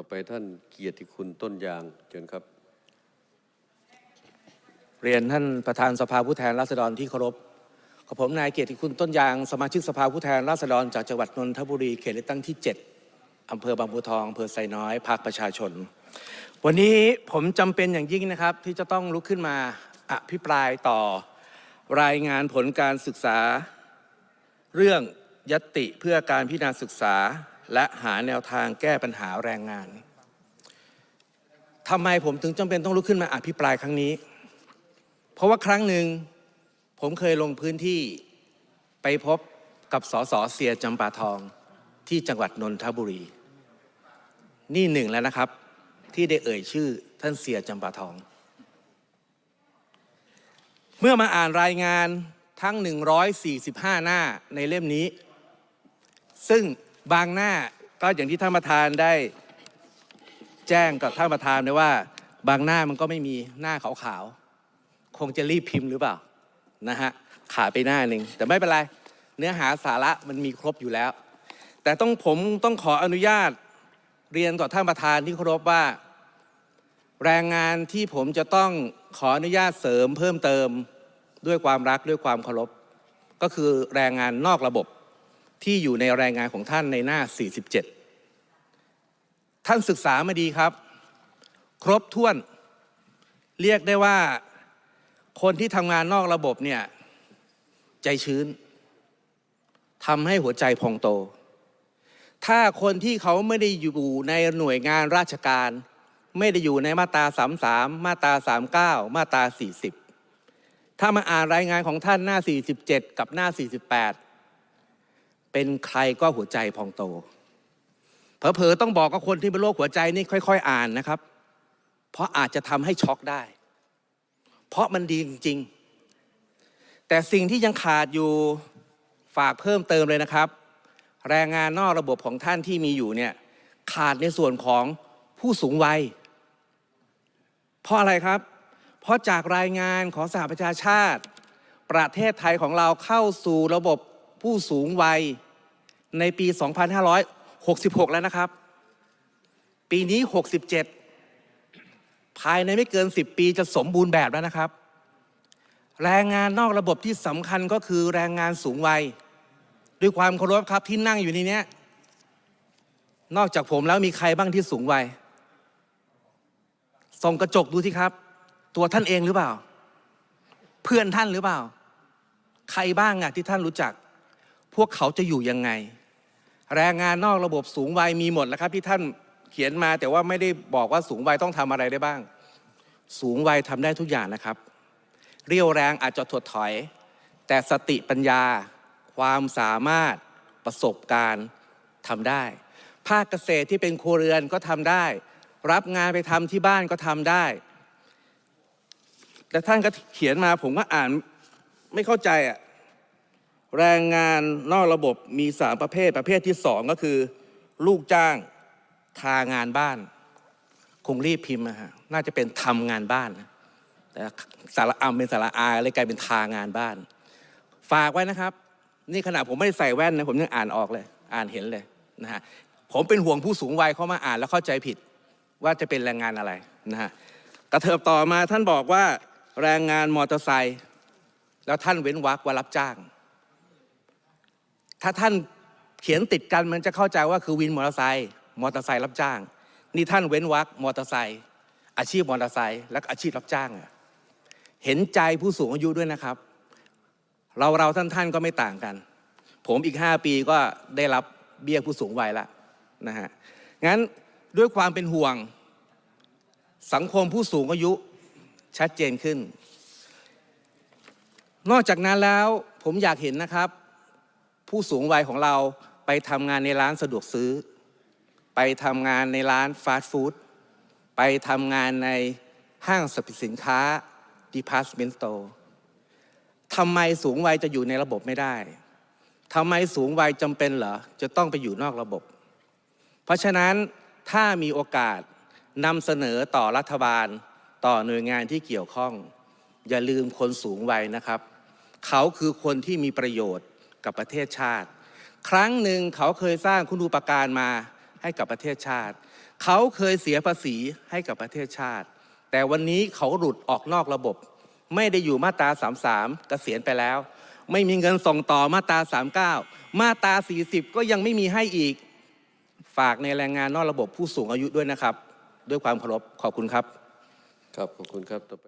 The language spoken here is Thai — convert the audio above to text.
ต่อไปท่านเกียรติคุณต้นยางเชิญครับ เรียนท่านประธานสภาผู้แทนราษฎรที่เคารพกับผมนายเกียรติคุณต้นยาง สมาชิกสภาผู้แทนราษฎรจากจังหวัดนนทบุรีเขตเลือกตั้งที่ 7อำเภอบางบัวทองอำเภอไซน้อยภาคประชาชน วันนี้ผมจำเป็นอย่างยิ่งนะครับ ที่จะต้องลุกขึ้นมาอภิปรายต่อรายงานผลการศึกษา เรื่องยติเพื่อการพิจารณาศึกษา และหาแนวทางแก้ปัญหาแรงงานทำไมผมถึงจำเป็นต้องลุกขึ้นมาอภิปรายครั้งนี้ เพราะว่าครั้งหนึ่งผมเคยลงพื้นที่ไปพบกับสสเสียจำปาทองที่จังหวัดนนทบุรี นี่หนึ่งแล้วนะครับ ที่ได้เอ่ยชื่อท่านเสียจำปาทอง เมื่อมาอ่านรายงานทั้ง 145 หน้าในเล่มนี้ ซึ่ง บางหน้าก็อย่างที่ท่านประธานได้แจ้งกับท่านประธานไว้ว่า บางหน้ามันก็ไม่มีหน้าขาวๆคงจะรีบพิมพ์หรือเปล่านะฮะขาดไปหน้าหนึ่งแต่ไม่เป็นไรเนื้อหาสาระมันมีครบอยู่แล้ว แต่ต้องผมต้องขออนุญาตเรียนต่อท่านประธานที่เคารพว่า แรงงานที่ผมจะต้องขออนุญาตเสริมเพิ่มเติมด้วยความรักด้วยความเคารพก็คือแรงงานนอกระบบ ที่อยู่ในรายงานของท่านในหน้า 47 ท่านศึกษามาดีครับ ครบถ้วน เรียกได้ว่าคนที่ทำงานนอกระบบเนี่ยใจชื้นทำให้หัวใจพองโต ถ้าคนที่เขาไม่ได้อยู่ในหน่วยงานราชการ ไม่ได้อยู่ในมาตรา 33 มาตรา 39 มาตรา 40 ถ้ามาอ่านรายงานของท่านหน้า 47 กับหน้า 48 เป็นใครก็หัวใจพองโต เผลอๆต้องบอกกับคนที่เป็นโรคหัวใจนี่ค่อย ๆ อ่านนะครับ เพราะอาจจะทำให้ช็อกได้ เพราะมันดีจริง ๆ แต่สิ่งที่ยังขาดอยู่ฝากเพิ่มเติมเลยนะครับ แรงงานนอกระบบของท่านที่มีอยู่เนี่ยขาดในส่วนของผู้สูงวัย เพราะอะไรครับ เพราะจากรายงานของสหประชาชาติ ประเทศไทยของเราเข้าสู่ระบบ ผู้สูงวัยในปี 2566 แล้วนะครับ ปีนี้ 67 ภายในไม่เกิน 10 ปีจะสมบูรณ์แบบแล้วนะครับ แรงงานนอกระบบที่สำคัญก็คือแรงงานสูงวัย ด้วยความเคารพครับที่นั่งอยู่ในนี้นอกจากผมแล้วมีใครบ้างที่สูงวัยส่องกระจกดูสิครับ ตัวท่านเองหรือเปล่า เพื่อนท่านหรือเปล่า ใครบ้างอะที่ท่านรู้จัก พวกเขาจะอยู่ยังไง แรงงานนอกระบบสูงวัยมีหมดแล้วครับที่ท่านเขียนมาแต่ว่าไม่ได้บอกว่าสูงวัยต้องทำอะไรได้บ้าง สูงวัยทำได้ทุกอย่างนะครับ เรี่ยวแรงอาจจะถดถอย แต่สติปัญญา ความสามารถประสบการณ์ทำได้ ภาคเกษตรที่เป็นครัวเรือนก็ทำได้ รับงานไปทำที่บ้านก็ทำได้แต่ท่านก็เขียนมาผมก็อ่านไม่เข้าใจอะ แรงงานนอกระบบมีสามประเภทประเภทที่สองก็คือ ลูกจ้างทางานบ้าน คงรีบพิมพ์นะฮะน่าจะเป็นทำงานบ้านนะแต่สาระอัมเป็นสาระอาเลยกลายเป็นทางานบ้าน ฝากไว้นะครับ นี่ขณะผมไม่ได้ใส่แว่นนะผมยังอ่านออกเลย อ่านเห็นเลยนะฮะผมเป็นห่วงผู้สูงวัยเข้ามาอ่านแล้วเข้าใจผิด ว่าจะเป็นแรงงานอะไรนะฮะกระเถิบต่อมาท่านบอกว่าแรงงานมอเตอร์ไซค์แล้วท่านเว้นวรรคว่ารับจ้าง ถ้าท่านเขียนติดกันมันจะเข้าใจว่าคือวินมอเตอร์ไซค์มอเตอร์ไซค์รับจ้าง นี่ท่านเว้นวรรคมอเตอร์ไซค์อาชีพมอเตอร์ไซค์และอาชีพรับจ้างเห็นใจผู้สูงอายุด้วยนะครับ เราเราท่านท่านก็ไม่ต่างกัน ผมอีกห้าปีก็ได้รับเบี้ยผู้สูงวัยละนะฮะงั้นด้วยความเป็นห่วง สังคมผู้สูงอายุชัดเจนขึ้น นอกจากนั้นแล้วผมอยากเห็นนะครับ ผู้สูงวัยของเราไปทำงานในร้านสะดวกซื้อ ไปทำงานในร้านฟาสต์ฟู้ดไปทำงานในห้างสรรพสินค้า department store ทำไมสูงวัยจะอยู่ในระบบไม่ได้ทำไมสูงวัยจำเป็นเหรอ จะต้องไปอยู่นอกระบบ เพราะฉะนั้นถ้ามีโอกาสนำเสนอต่อรัฐบาลต่อหน่วยงานที่เกี่ยวข้อง อย่าลืมคนสูงวัยนะครับ เขาคือคนที่มีประโยชน์ กับประเทศชาติ ครั้งหนึ่งเขาเคยสร้างคุณูปการมาให้กับประเทศชาติ เขาเคยเสียภาษีให้กับประเทศชาติ แต่วันนี้เขาหลุดออกนอกระบบ ไม่ได้อยู่มาตรา33 เกษียณไปแล้ว ไม่มีเงินส่งต่อมาตรา39 มาตรา40 ก็ยังไม่มีให้อีกฝากในแรงงานนอกระบบผู้สูงอายุด้วยนะครับ ด้วยความเคารพขอบคุณครับ ครับ ขอบคุณครับต่อไป